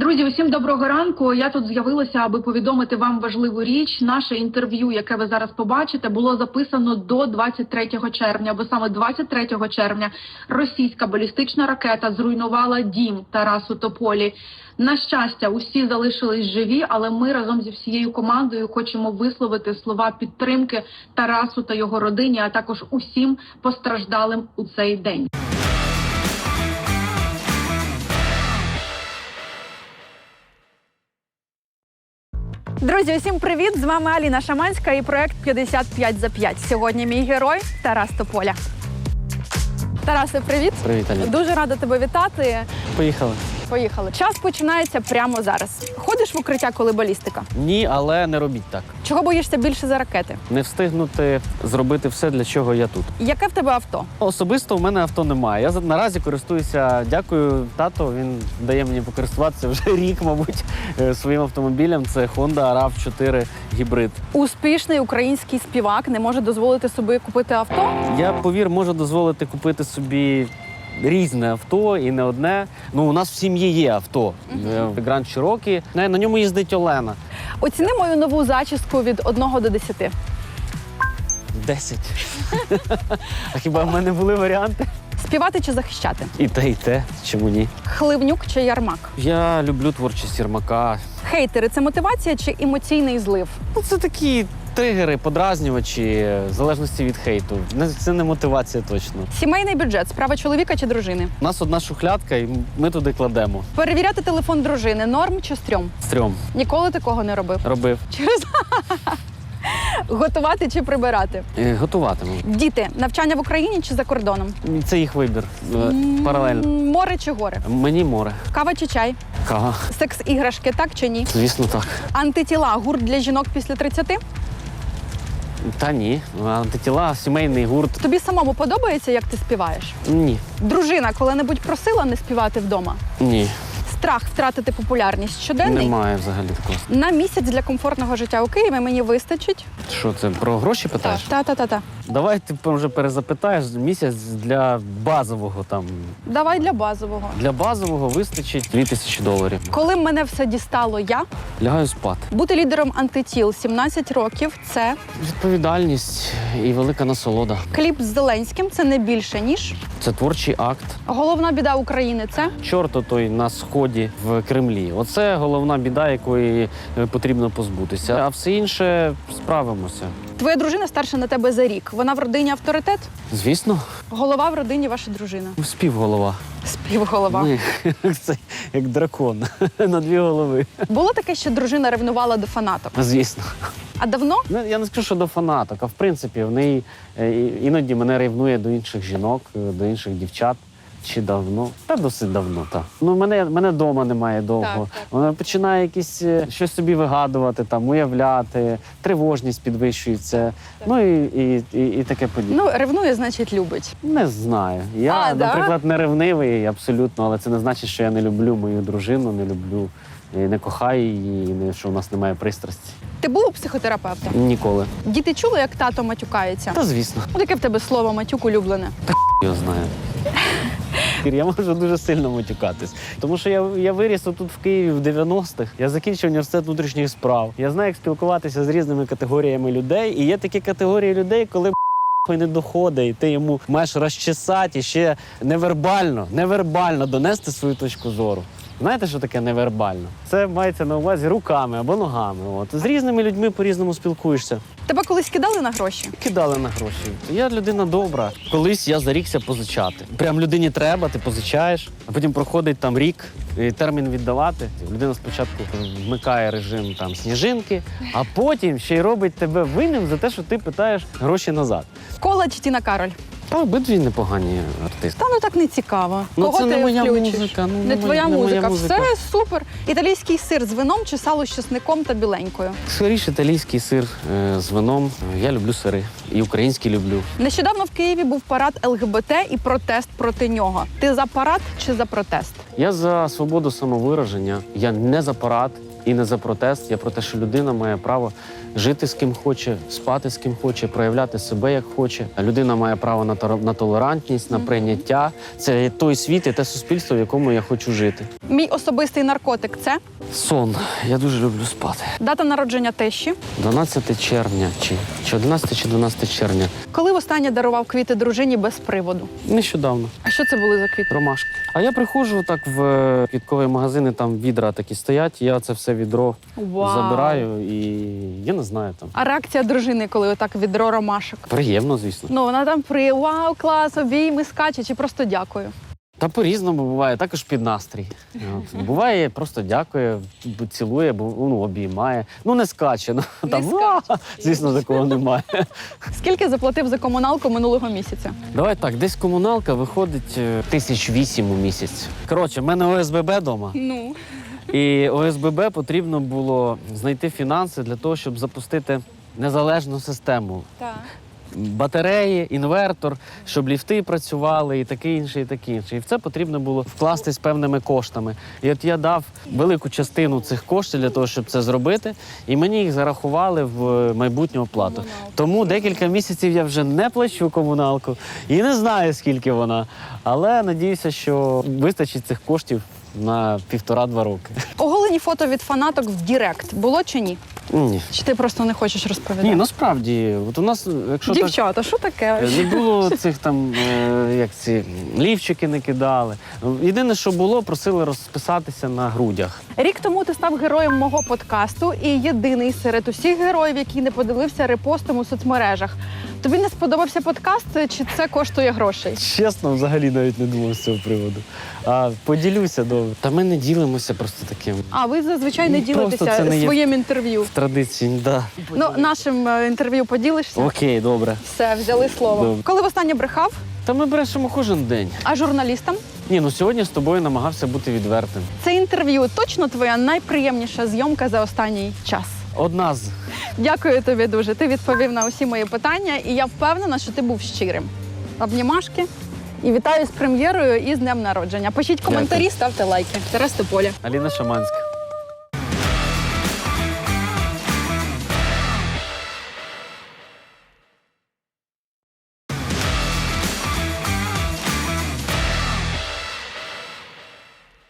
Друзі, усім доброго ранку. Я тут з'явилася, аби повідомити вам важливу річ. Наше інтерв'ю, яке ви зараз побачите, було записано до 23 червня, бо саме 23 червня російська балістична ракета зруйнувала дім Тарасу Тополі. На щастя, усі залишились живі, але ми разом зі всією командою хочемо висловити слова підтримки Тарасу та його родині, а також усім постраждалим у цей день. Друзі, усім привіт! З вами Аліна Шаманська і проект 55 за 5. Сьогодні мій герой Тарас Тополя. Тарасе, привіт! Привіт, Аліна. Дуже рада тебе вітати. Поїхали. Поїхали. Час починається прямо зараз. Ходиш в укриття, коли балістика. Ні, але не робіть так. Чого боїшся більше за ракети? Не встигнути зробити все, для чого я тут. Яке в тебе авто? Особисто в мене авто немає. Я наразі користуюся. Дякую, тато. Він дає мені покористуватися вже рік, мабуть, е, своїм автомобілем. Це Honda rav 4 гібрид. Успішний український співак не може дозволити собі купити авто. Я повір, можу дозволити купити собі. Різне авто і не одне. Ну у нас в сім'ї є авто. Гранд Чирокі. На на ньому їздить Олена. Оціни мою нову зачіску від 1 до 10. Десять. А хіба в мене були варіанти? Співати чи захищати? І те, і те. Чому ні? Хливнюк чи ярмак? Я люблю творчість Єрмака. Хейтери це мотивація чи емоційний злив? Ну, це такі тригери, подразнювачі, в залежності від хейту. Це не мотивація точно. Сімейний бюджет справа чоловіка чи дружини? У нас одна шухлядка, і ми туди кладемо. Перевіряти телефон дружини норм чи стрьом? Стрьом Ніколи такого не робив. робив. Через готувати чи прибирати. Е, Готуватиму. Діти, навчання в Україні чи за кордоном? Це їх вибір. Е, Паралельно. Море чи горе? Мені море. Кава чи чай? Кава. Секс іграшки, так чи ні? Звісно, так. Антитіла гурт для жінок після 30? Та ні. Антитіла, сімейний гурт. Тобі самому подобається, як ти співаєш? Ні. Дружина коли-небудь просила не співати вдома? Ні. Страх втратити популярність щоденний? Немає взагалі такого. На місяць для комфортного життя у Києві мені вистачить. Що це про гроші питаєш? Та та та та. Давай ти вже перезапитаєш місяць для базового там. Давай для базового. Для базового вистачить 2000 доларів. Коли мене все дістало, я Лягаю спати. бути лідером антитіл 17 років. Це Відповідальність і велика насолода. кліп з Зеленським. Це не більше ніж Це творчий акт. головна біда України. Це Чорт той на сході в Кремлі. Оце головна біда, якої е, потрібно позбутися. А все інше справимося. Твоя дружина старша на тебе за рік. Вона в родині авторитет. Звісно, Голова в родині ваша дружина. співголова. Співголова. Ми це як дракон на дві голови. Було таке, що дружина ревнувала до фанаток. Звісно. А давно Ну, я не скажу, що до фанаток, а в принципі, в неї е, іноді мене ревнує до інших жінок, е, до інших дівчат. Чи давно? Та досить давно, так. Ну, мене, мене вдома немає довго. Так, так. Вона починає якісь е, щось собі вигадувати, там, уявляти, тривожність підвищується. Ну і, і, і, і таке подібне. ну ревнує, значить любить. Не знаю. Я, А, да? наприклад, не ревнивий абсолютно, але це не значить, що я не люблю мою дружину, не люблю, і не кохаю її, не- що у нас немає пристрасті. Ти був у психотерапевта? Ніколи. Діти чули, як тато матюкається? Та звісно. Ну, таке в тебе слово матюк улюблене. Я знаю. Я можу дуже сильно матюкатись. Тому що я, я виріс тут в Києві в 90-х. Я закінчив університет внутрішніх справ. Я знаю, як спілкуватися з різними категоріями людей. І є такі категорії людей, коли хуй не доходить, і ти йому маєш розчесати і ще невербально, невербально донести свою точку зору. Знаєте, що таке невербально? Це мається на увазі руками або ногами. От з різними людьми по-різному спілкуєшся. Тебе колись кидали на гроші? Кидали на гроші. Я людина добра. Колись я зарікся позичати. Прям людині треба, ти позичаєш, а потім проходить там рік, і термін віддавати. Людина спочатку вмикає режим там сніжинки, а потім ще й робить тебе винним за те, що ти питаєш гроші назад. Кола чи Тіна Кароль? Та обидві непогані артисти. Та ну так не цікаво. Ну, Кого це ти не моя включиш? музика, ну, не не твоя моя- не моя музика. музика. Все супер. Італійський сир з вином чи сало з чесником та біленькою. Скоріше італійський сир е, з вином. Я люблю сири. І український люблю. Нещодавно в Києві був парад ЛГБТ і протест проти нього. Ти за парад чи за протест? Я за свободу самовираження, я не за парад і не за протест. Я про те, що людина має право жити з ким хоче, спати з ким хоче, проявляти себе як хоче. Людина має право на на толерантність, на прийняття. Це той світ і те суспільство, в якому я хочу жити. Мій особистий наркотик це Сон. Я дуже люблю спати. дата народження тещі. 12 червня чи, чи 11 чи 12 червня. Коли востаннє дарував квіти дружині без приводу. Нещодавно. А що це були за квіти? Ромашки. А я приходжу так в е, квіткові магазини, там відра такі стоять. Я це все відро Вау. забираю і я не знаю там. А реакція дружини, коли отак відро ромашок? Приємно, звісно. Ну вона там при вау, клас, обійми скаче, чи просто дякую. Та по-різному буває, також під настрій. От. Буває, просто дякує, цілує, ну, обіймає. Ну не скаче. Ну, Не там, скаче. Звісно, такого немає. Скільки заплатив за комуналку минулого місяця? Давай так, десь комуналка виходить е, тисяч вісім у місяць. Коротше, в мене ОСББ вдома. Ну І ОСББ потрібно було знайти фінанси для того, щоб запустити незалежну систему. так. Батареї, інвертор, щоб ліфти працювали, і таке інше, і таке інше. І в це потрібно було вкласти з певними коштами. І от я дав велику частину цих коштів для того, щоб це зробити, і мені їх зарахували в майбутню оплату. Тому декілька місяців я вже не плачу комуналку і не знаю, скільки вона. Але надіюся, що вистачить цих коштів на півтора-два роки. Оголені фото від фанаток в Дірект було чи ні? Ні. Чи ти просто не хочеш розповідати? Ні, насправді, от у нас, якщо так, Дівчата, що таке? е, не було цих там, е, як ці лівчики не кидали. Єдине, що було, просили розписатися на грудях. Рік тому ти став героєм мого подкасту і єдиний серед усіх героїв, який не поділився репостом у соцмережах. Тобі не сподобався подкаст, чи це коштує грошей? Чесно, взагалі навіть не думав з цього приводу. А поділюся добре. Та ми не ділимося просто таким. А ви зазвичай не Ну, ділитеся це не є- своїм інтерв'ю. В традиції, да. Ну, нашим е, інтерв'ю поділишся? Окей, добре. Все, взяли слово. Добре. Коли востаннє брехав, Та ми брешемо кожен день. а журналістам? Ні, ну сьогодні з тобою намагався бути відвертим. Це інтерв'ю точно твоя найприємніша зйомка за останній час. Одна з Дякую тобі дуже. Ти відповів на усі мої питання, і я впевнена, що ти був щирим. Обнімашки. І вітаю з прем'єрою і з днем народження. Пишіть коментарі, ставте лайки. Тарас Тополя. Аліна Шаманська.